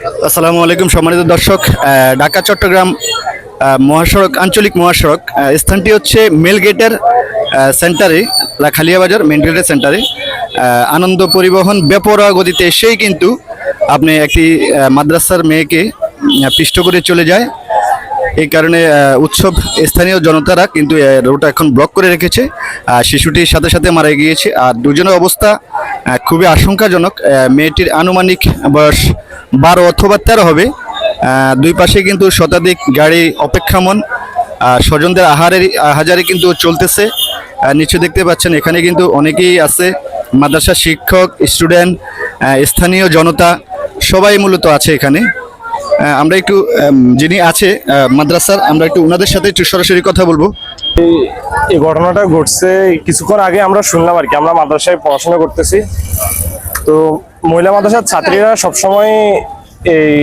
আসসালামু আলাইকুম, সম্মানিত দর্শক ঢাকা, চট্টগ্রাম মহাসড়ক, আঞ্চলিক মহাসড়ক স্থানটি হচ্ছে মেলগেটের সেন্টারে, লাখালিয়া বাজার, মেন গেটের সেন্টারে। আনন্দ পরিবহন বেপরোয়া গতিতে এসেই কিন্তু আপনি একটি মাদ্রাসার মেয়েকে পিষ্ট করে চলে যায়। এই কারণে উৎসব স্থানীয় জনতারা কিন্তু রোডটা এখন ব্লক করে রেখেছে। শিশুটির সাথে সাথে মারা গিয়েছে। আর দুজনের অবস্থা খুবই আশঙ্কাজনক মেয়েটির আনুমানিক বয়স বারো অথবা তেরো হবে। দুই পাশে কিন্তু শতাধিক গাড়ি অপেক্ষামন স্বজনদের আহারের আহাজারি কিন্তু চলতেছে। নিচে দেখতে পাচ্ছেন, এখানে কিন্তু অনেকেই আছে মাদ্রাসা শিক্ষক, স্টুডেন্ট স্থানীয় জনতা, সবাই মূলত আছে এখানে। আমরা একটু যিনি আছে মাদ্রাসার, আমরা একটু ওনাদের সাথে একটু সরাসরি কথা বলব। এই ঘটনাটা ঘটছে কিছুক্ষণ আগে আমরা শুনলাম আর কি। আমরা মাদ্রাসায় পড়াশোনা করতেছি। তো মহিলা মাদ্রাসার ছাত্রীরা সবসময় এই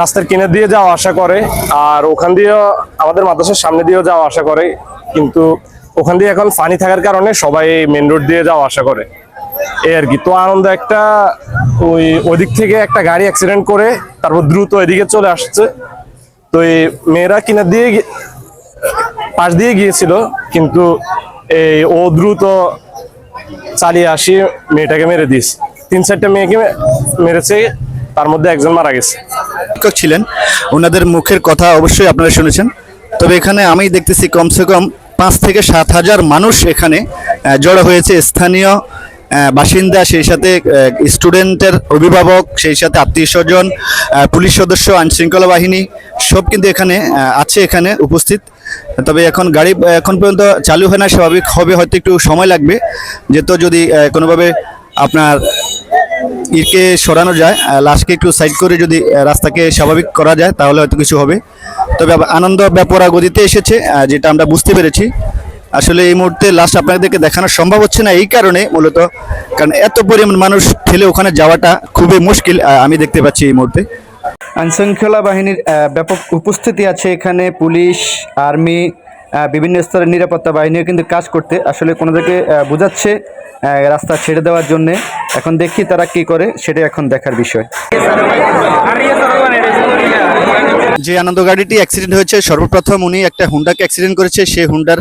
রাস্তার কিনার দিয়ে যাওয়া আসা করে আর ওখান দিয়েও আমাদের মাদ্রাসার সামনে দিয়েও যাওয়া আসা করে। কিন্তু ওখান দিয়ে এখন পানি থাকার কারণে সবাই মেন রোড দিয়ে যাওয়া আসা করে। এই আর কি। তো আনন্দ একটা ওই ওদিক থেকে একটা গাড়ি অ্যাক্সিডেন্ট করে তারপর দ্রুত এদিকে চলে আসছে। তো এই মেয়েরা কিনার দিয়ে পাশ দিয়ে গিয়েছিল, কিন্তু এই ও দ্রুত চালিয়ে আসি, মেয়েটাকে মেরে দিস তিন চারটা মেয়েকে মেরেছে, তার মধ্যে একজন মারা গেছে। শিক্ষক ছিলেন, ওনাদের মুখের কথা অবশ্যই আপনারা শুনেছেন। তবে এখানে আমি দেখতেছি কমসে কম পাঁচ থেকে সাত হাজার মানুষ এখানে জড়ো হয়েছে। স্থানীয় বাসিন্দা, সেই সাথে স্টুডেন্টের অভিভাবক, সেই সাথে আত্মীয় স্বজন পুলিশ সদস্য আইন শৃঙ্খলা বাহিনী সব কিন্তু এখানে আছে এখানে উপস্থিত। তবে এখন গাড়ি, এখন পর্যন্ত চালু হয় না, স্বাভাবিক হবে, হয়তো একটু সময় লাগবে। যেহেতু যদি কোনোভাবে আপনার ইটকে সরানো যায় লাশকে একটু সাইড করে যদি রাস্তাকে স্বাভাবিক করা যায়, তাহলে হয়তো কিছু হবে। তবে আনন্দ ব্যাপরা গতিতে এসেছে যেটা আমরা বুঝতে পেরেছি। আসলে এই মুহূর্তে লাশ আপনাদেরকে দেখানো সম্ভব হচ্ছে না, এই কারণে মূলত, কারণ এত পরিমাণ মানুষ ঠেলে ওখানে যাওয়াটা খুবই মুশকিল আমি দেখতে পাচ্ছি এই মুহূর্তে। আইনশৃঙ্খলা বাহিনীর ব্যাপক উপস্থিতি আছে এখানে। পুলিশ আর্মি বিভিন্ন স্তরের নিরাপত্তা বাহিনীও কিন্তু কাজ করতে আসলে কোনোদেরকে বোঝাচ্ছে রাস্তা ছেড়ে দেওয়ার জন্যে। এখন দেখি তারা কি করে সেটা এখন দেখার বিষয়। যে আনন্দ গাড়িটি অ্যাক্সিডেন্ট হয়েছে সর্বপ্রথম উনি একটা হুন্ডাকে অ্যাক্সিডেন্ট করেছে। সেই হুন্ডার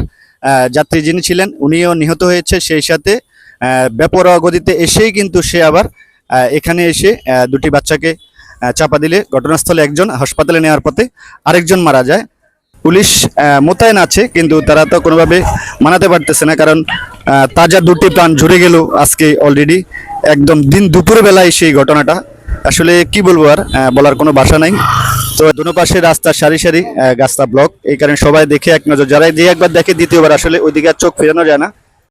যাত্রী যিনি ছিলেন উনিও নিহত হয়েছে। সেই সাথে আহ, বেপরোয়া গতিতে এসেই কিন্তু সে আবার এখানে এসে দুটি বাচ্চাকে চাপা দিলে ঘটনাস্থলে একজন হাসপাতালে নেওয়ার পথে আরেকজন মারা যায়। পুলিশ মোতায়েন আছে, কিন্তু তারা তো কোনোভাবে মানাতে পারতেছে না, কারণ তাজা দুটি প্রাণ ঝরে গেল আজকে অলরেডি একদম দিন দুপুর বেলায় সেই ঘটনাটা। আসলে কি বলব আর বলার কোনো ভাষা নাই। তো দুনো পাশে রাস্তা সারি সারি রাস্তা ব্লক এই কারণে সবাই দেখে এক নজর। যারাই যে একবার দেখে দ্বিতীয়বার, আসলে ওইদিকে আর চোখ ফেরানো যায় না।